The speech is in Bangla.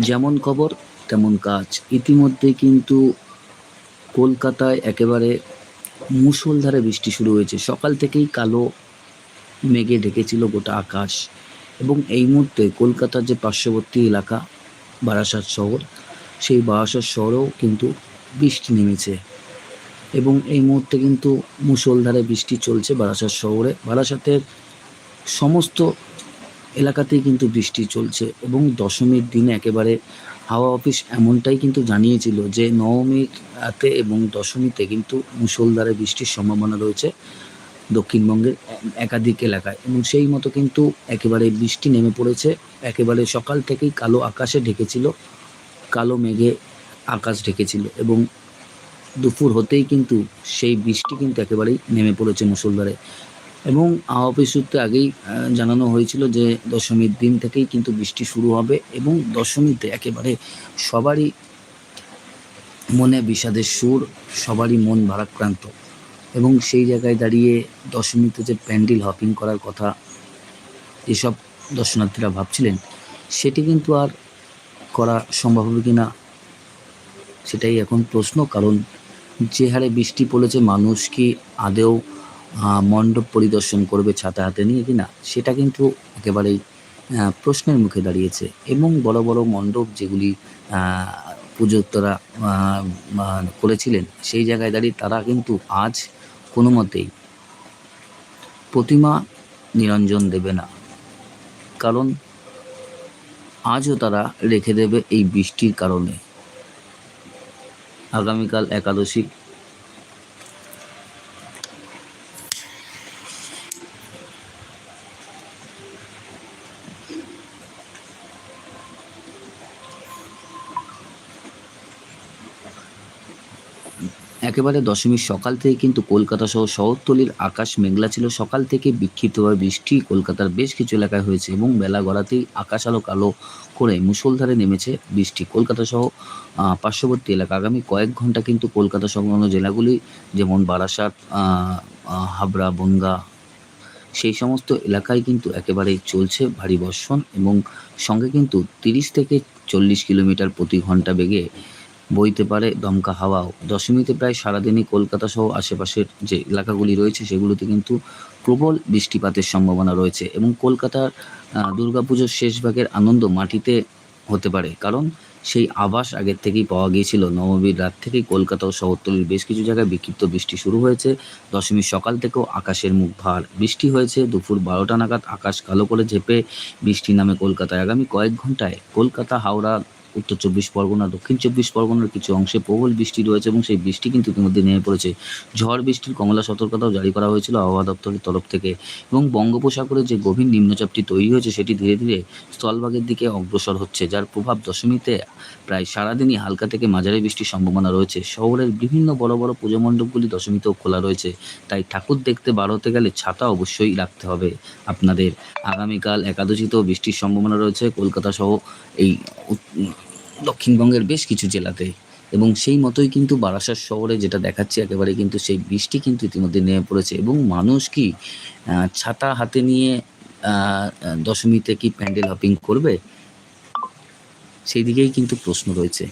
যেমন খবর, তেমন কাজ। ইতিমধ্যে কিন্তু কলকাতায় একেবারে মুষলধারে বৃষ্টি শুরু হয়েছে। সকাল থেকেই কালো মেঘে ঢেকেছিল গোটা আকাশ এবং এই মুহূর্তে কলকাতার যে পার্শ্ববর্তী এলাকা, বারাসাত শহর, সেই বারাসাত শহরেও কিন্তু বৃষ্টি নেমেছে এবং এই মুহূর্তে কিন্তু মুষলধারে বৃষ্টি চলছে বারাসাত শহরে। বারাসাতের সমস্ত এলাকাতেই কিন্তু বৃষ্টি চলছে এবং দশমীর দিন একেবারে হাওয়া অফিস এমনটাই কিন্তু জানিয়েছিল যে নবমীর রাতে এবং দশমীতে কিন্তু মুসলধারে বৃষ্টির সম্ভাবনা রয়েছে দক্ষিণবঙ্গের একাধিক এলাকায় এবং সেই মতো কিন্তু একেবারে বৃষ্টি নেমে পড়েছে। একেবারে সকাল থেকেই কালো আকাশে ঢেকেছিল, কালো মেঘে আকাশ ঢেকেছিল এবং দুপুর হতেই কিন্তু সেই বৃষ্টি কিন্তু একেবারেই নেমে পড়েছে মুষলধারে। এবং অফিস সূত্রে আগেই জানানো হয়েছিল যে দশমীর দিন থেকেই কিন্তু বৃষ্টি শুরু হবে এবং দশমীতে একেবারে সবারই মনে বিষাদের সুর, সবারই মন ভারাক্রান্ত। এবং সেই জায়গায় দাঁড়িয়ে দশমীতে যে প্যান্ডেল হপিং করার কথা এসব দর্শনার্থীরা ভাবছিলেন, সেটি কিন্তু আর করা সম্ভব হবে কি না সেটাই এখন প্রশ্ন। কারণ যে হারে বৃষ্টি পড়েছে, মানুষ কি আদেও মণ্ডপ পরিদর্শন করবে ছাতা হাতে নিয়ে কি না সেটা কিন্তু একেবারেই প্রশ্নের মুখে দাঁড়িয়েছে। এবং বড় বড় মণ্ডপ যেগুলি আহ, পুজোর তারা আহ, আহ, করেছিলেন সেই জায়গায় দাঁড়িয়ে তারা কিন্তু আজ কোনো মতেই প্রতিমা নিরঞ্জন দেবে না। কারণ আজও তারা রেখে দেবে এই বৃষ্টির কারণে। আগামীকাল একাদশী একেবারে দশমীর সকাল থেকে কিন্তু কলকাতা সহ শহরতলির আকাশ মেঘলা ছিল। সকাল থেকে বিক্ষিপ্তভাবে বৃষ্টি কলকাতার বেশ কিছু এলাকায় হয়েছে এবং বেলা গড়াতেই আকাশ আলো কালো করে মুষলধারে নেমেছে বৃষ্টি। কলকাতা সহ পার্শ্ববর্তী এলাকা আগামী কয়েক ঘণ্টা কিন্তু কলকাতা সংলগ্ন জেলাগুলি যেমন বারাসাত হাবড়া, বনগা, সেই সমস্ত এলাকায় কিন্তু একেবারেই চলছে ভারী বর্ষণ এবং সঙ্গে কিন্তু তিরিশ থেকে চল্লিশ কিলোমিটার প্রতি ঘণ্টা বেগে বইতে পারে দমকা হাওয়াও। দশমীতে প্রায় সারাদিনই কলকাতা সহ আশেপাশের যে এলাকাগুলি রয়েছে, সেগুলোতে কিন্তু প্রবল বৃষ্টিপাতের সম্ভাবনা রয়েছে এবং কলকাতার দুর্গাপুজোর শেষ ভাগের আনন্দ মাটিতে হতে পারে। কারণ সেই আভাস আগের থেকেই পাওয়া গিয়েছিল। নবমীর রাত থেকেই কলকাতা ও শহরতলির বেশ কিছু জায়গায় বিক্ষিপ্ত বৃষ্টি শুরু হয়েছে। দশমীর সকাল থেকেও আকাশের মুখ ভার। বৃষ্টি হয়েছে দুপুর বারোটা নাগাদ। আকাশ কালো করে ঝেপে বৃষ্টি নামে কলকাতায়। আগামী কয়েক ঘন্টায় কলকাতা, হাওড়া উত্তর চব্বিশ পরগনা, দক্ষিণ চব্বিশ পরগনার কিছু অংশে প্রবল বৃষ্টি রয়েছে এবং সেই বৃষ্টি কিন্তু ইতিমধ্যে নেমে পড়েছে। ঝড় বৃষ্টির কমলা সতর্কতাও জারি করা হয়েছিল আবহাওয়া দপ্তরের তরফ থেকে এবং বঙ্গোপসাগরে যে গভীর নিম্নচাপটি তৈরি হয়েছে সেটি ধীরে ধীরে স্থলভাগের দিকে অগ্রসর হচ্ছে, যার প্রভাব দশমীতে প্রায় সারাদিনই হালকা থেকে মাঝারি বৃষ্টির সম্ভাবনা রয়েছে। শহরের বিভিন্ন বড় বড় পুজো মণ্ডপগুলি দশমীতেও খোলা রয়েছে, তাই ঠাকুর দেখতে বার হতে গেলে ছাতা অবশ্যই রাখতে হবে। আপনাদের আগামীকাল একাদশীতেও বৃষ্টির সম্ভাবনা রয়েছে। কলকাতা সহ এই দক্ষিণবঙ্গের বেশ কিছু জেলাতে। এবং সেই মতোই কিন্তু বারাসাত শহরে যেটা দেখাচ্ছে, একেবারে কিন্তু সেই বৃষ্টি কিন্তু ইতিমধ্যে নেমে পড়েছে। এবং মানুষ কি ছাতা হাতে নিয়ে দশমীতে কি প্যান্ডেল হপিং করবে? সেই দিকেই কিন্তু প্রশ্ন রয়েছে।